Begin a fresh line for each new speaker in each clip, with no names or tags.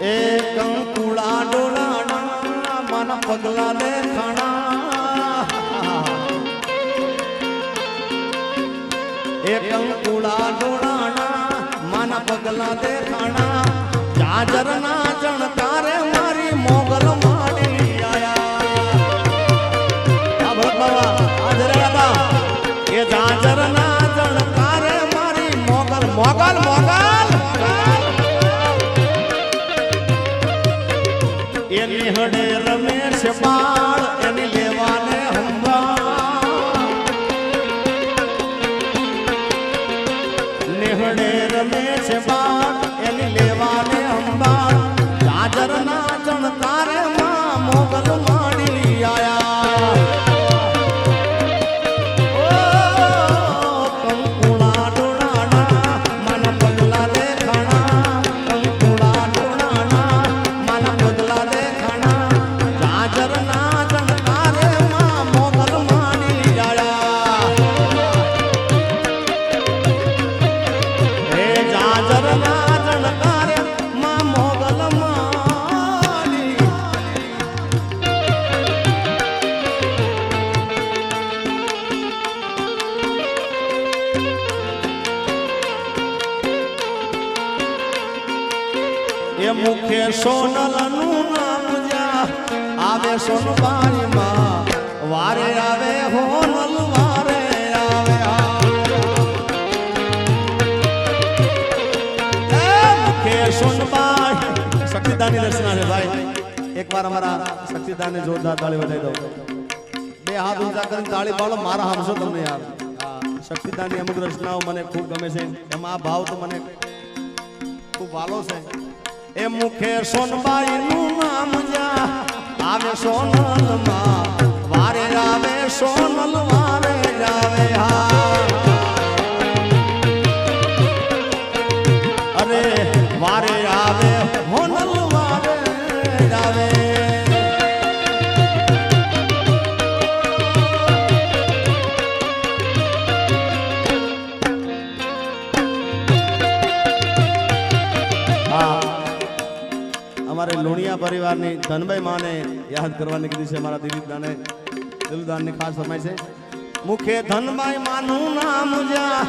એ કંકુળા ડોલાણા મન પગલા લેખાણા એ કંકુળા ડોલાણા મન પગલા દેખાણા. જાજરના જણકારે મારી મોગલ માડી આયા. આ ભરત બાબા આ જરા હતા. એ જાજરના જણકારે મારી મોગલ મોગલ મોગલ. એની હડે રમેશ બાળ. સોનલનું નામ જા આવે સોનબાઈ વારે આવે હોનલ દર્શન છે ભાઈ. એકવાર અમારા શક્તિદાને જોરદાર તાળી વધાવી દો બે હાથ મારા હામશો તમને યાર. શક્તિદાની અમુક રચનાઓ મને ખૂબ ગમે છે. એમાં ભાવ તો મને ખૂબ વાલો છે. એ મુખે સોનબાઈ નું નામ જા આવે સોનલમાં વારે આવે સોનલ વારે આવે હા. અમારે પરિવારની ધનભાઈ માને યાદ કરવાની કીધી છે મારા દિલીપદાને. દિલદાનની ખાસ ફરમાઈ છે, મુખે ધનભાઈ માનું નામ જા,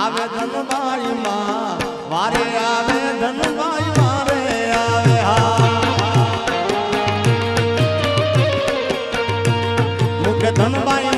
આવે ધનભાઈ માં, વારે આવે ધનભાઈ વારે આવે હા. મુખે ધનભાઈ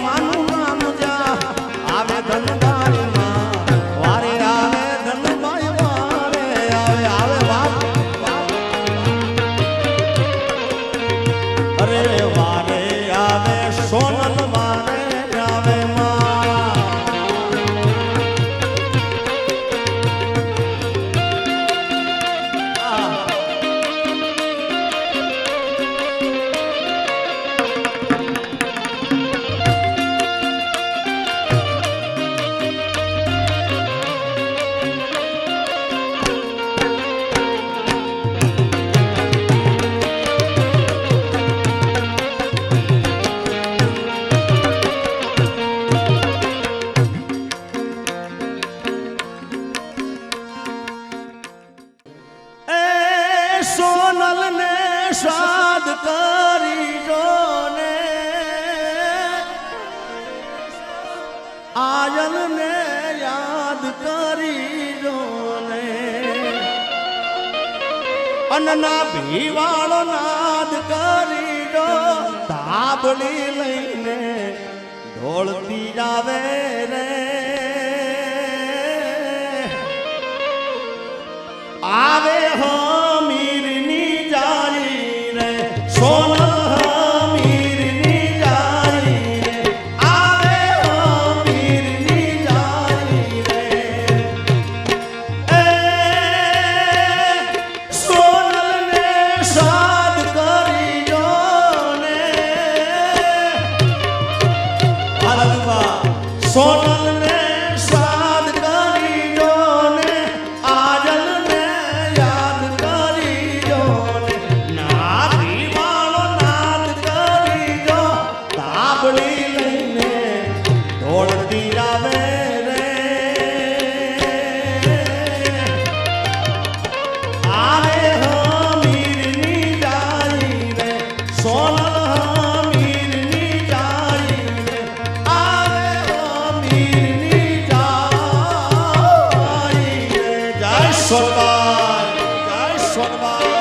કરી જોને અનના ભીવાળો નાદ કરી દો ધાબળી લઈને ઢોળતી આવે રે. આવે સોનલ સોનબાઈ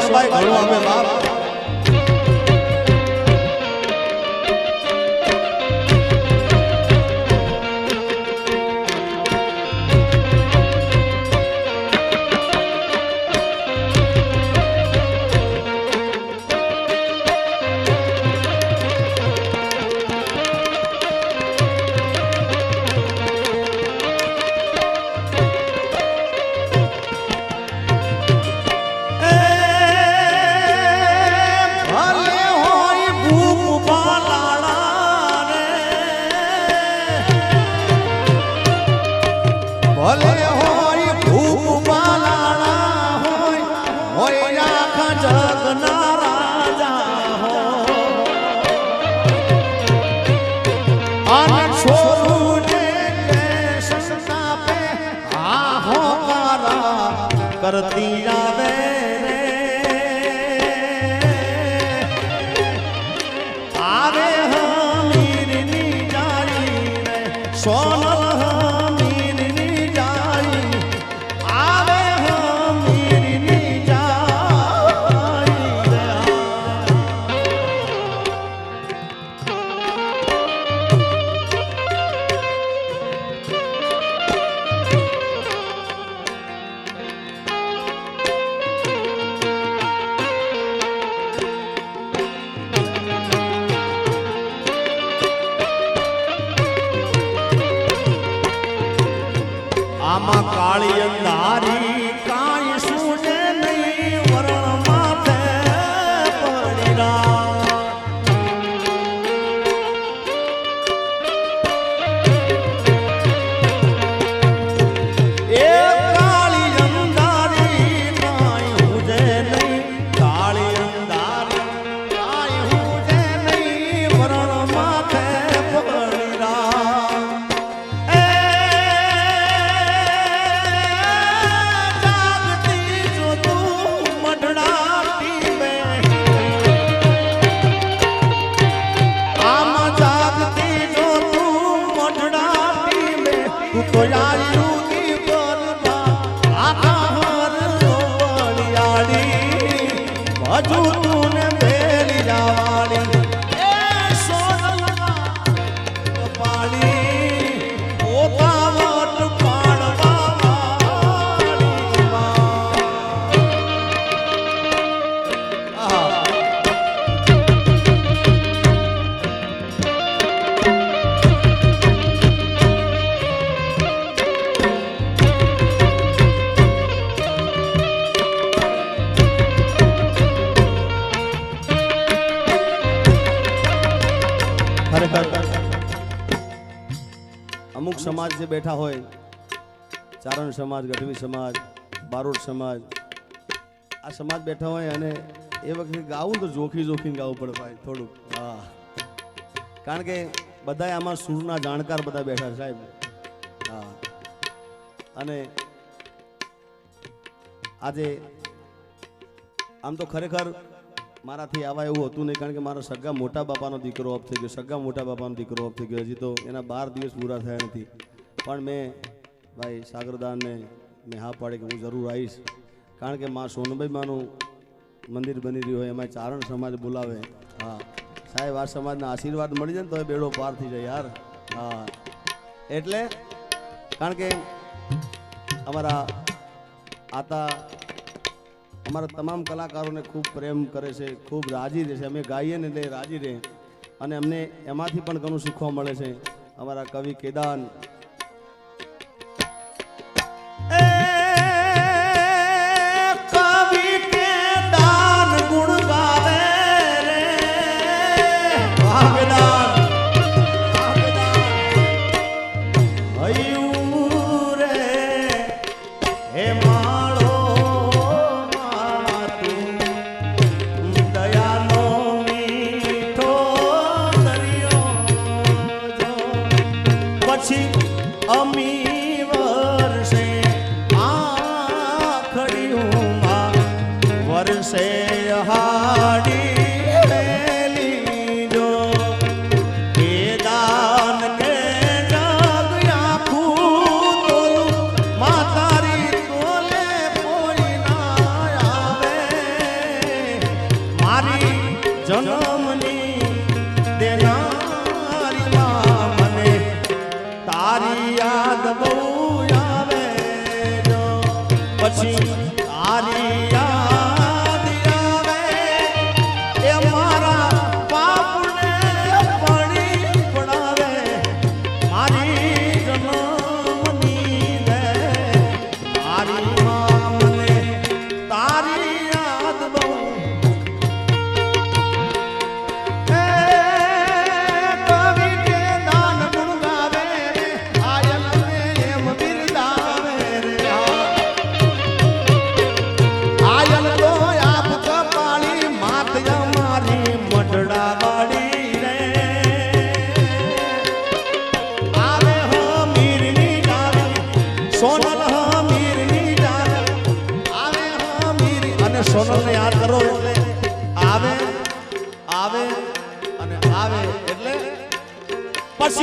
સોનબાઈ ઘણું અમે બાપ. સમાજ જે બેઠા હોય, ચારણ સમાજ, ગઢવી સમાજ બારોડ સમાજ, આ સમાજ બેઠા હોય અને એ વખતે ગાવું તો જોખી જોખીને ગાવું પડે ભાઈ, થોડુંક. હા. કારણ કે બધા આમાં સૂરના જાણકાર બધા બેઠા સાહેબ. હા. અને આજે આમ તો ખરેખર મારાથી આવા એવું હતું નહીં, કારણ કે મારા સગા મોટા બાપાનો દીકરો ઓફ થઈ ગયો, સગા મોટા બાપાનો દીકરો ઓફ થઈ ગયો. હજી તો એના બાર દિવસ પૂરા થયા નથી. પણ મેં, ભાઈ સાગરદાનને મેં હા પાડી કે હું જરૂર આવીશ. કારણ કે મા સોનભાઈ માનું મંદિર બની રહ્યું હોય એમાં ચારણ સમાજ બોલાવે. હા. સાહેબ, આ સમાજના આશીર્વાદ મળી જાય ને તો એ બેડો પાર થઈ જાય યાર. હા. એટલે, કારણ કે અમારા આતા અમારા તમામ કલાકારોને ખૂબ પ્રેમ કરે છે, ખૂબ રાજી રહે છે. અમે ગાઈએ ને એટલે રાજી રહે. અને અમને એમાંથી પણ ઘણું શીખવા મળે છે. અમારા કવિ કેદાન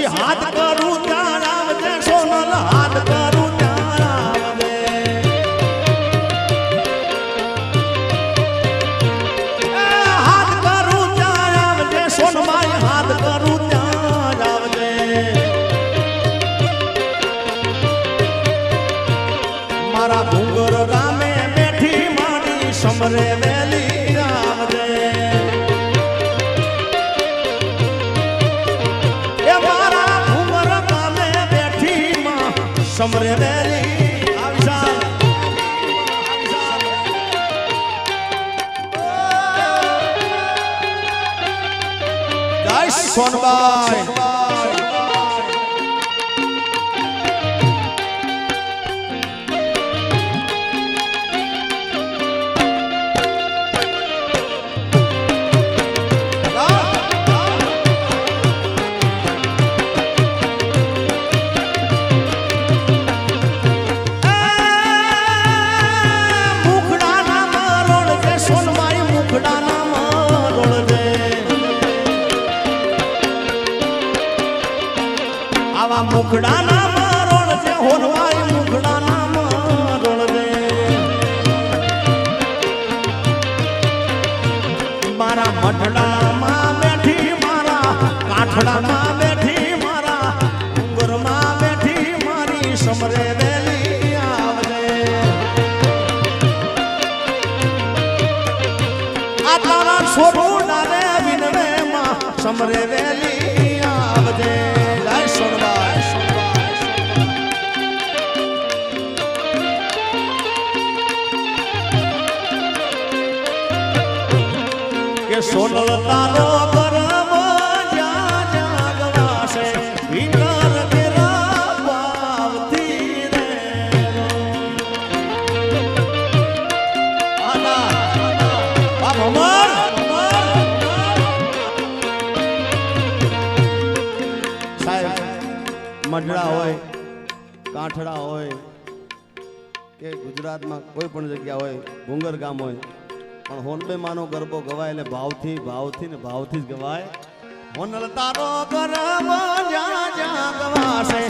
હાથ કરું ત્યાં આવજે સોનલ, હાથ કરું ત્યાં આવજે હાથ કરું ત્યાં આવજે સોનમાઈ હાથ કરું ત્યાં આવજે મારા ભૂંગર ગામે બેઠી મારી સમરે વેલી આવજા જય સોનબાઈ. છોડું ડાલે વિનવે માં સમરે વેલી આવજે. સોનલ તેરા મઢડા હોય કાંઠડા હોય કે ગુજરાતમાં કોઈ પણ જગ્યા હોય ભૂંગર ગામ હોય પણ હોનબે માનો ગરબો ગવાય એટલે ભાવથી ભાવથી ને ભાવથી જ ગવાય. હોનલ તારો ગરબો જ્યાં જ્યાં ગવાશે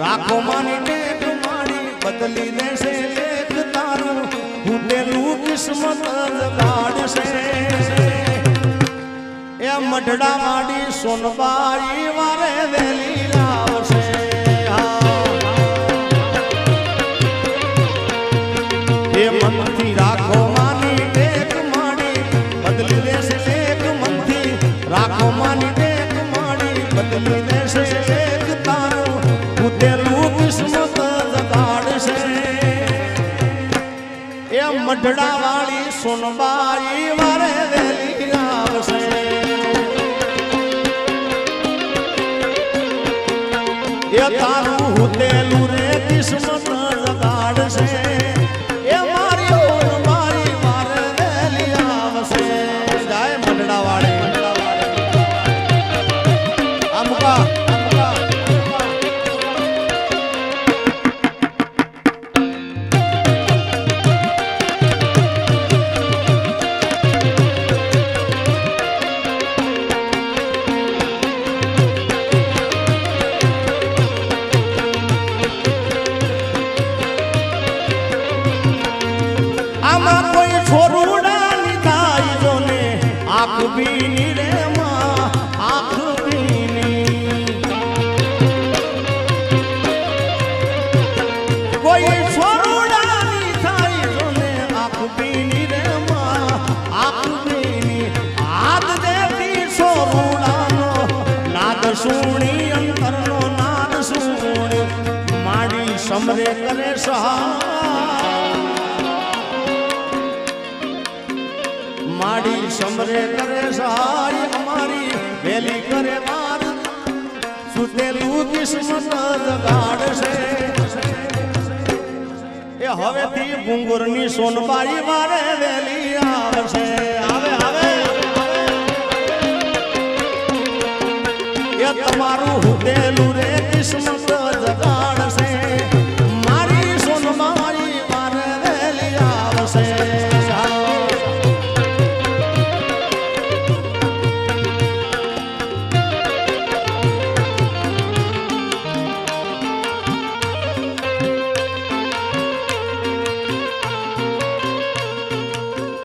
રાખો માની ટેક માડી બદલી દેશે લેખ તારું. ફૂટેલું કિસ્મત લગાડશે. એ મઢડા માડી સોનબાઈ વારે વેલી એ મઢડા વાળી સોનબાઈ વારે વેલી આવશે એ તારું હુતેલું રે કિસ્મત સુણી અંતરનો નાદ સુણી માડી સમરે કરે સહા સમરે કરે સહાય અમારી, વેલી કરે વાત સુતેલું કિસ્મત જગાડશે એ હવેથી ભૂંગુરની સોનબારી મારે વેલી આવશે. આવે આવે. એ તમારું હુતેલું રે કિસ્મત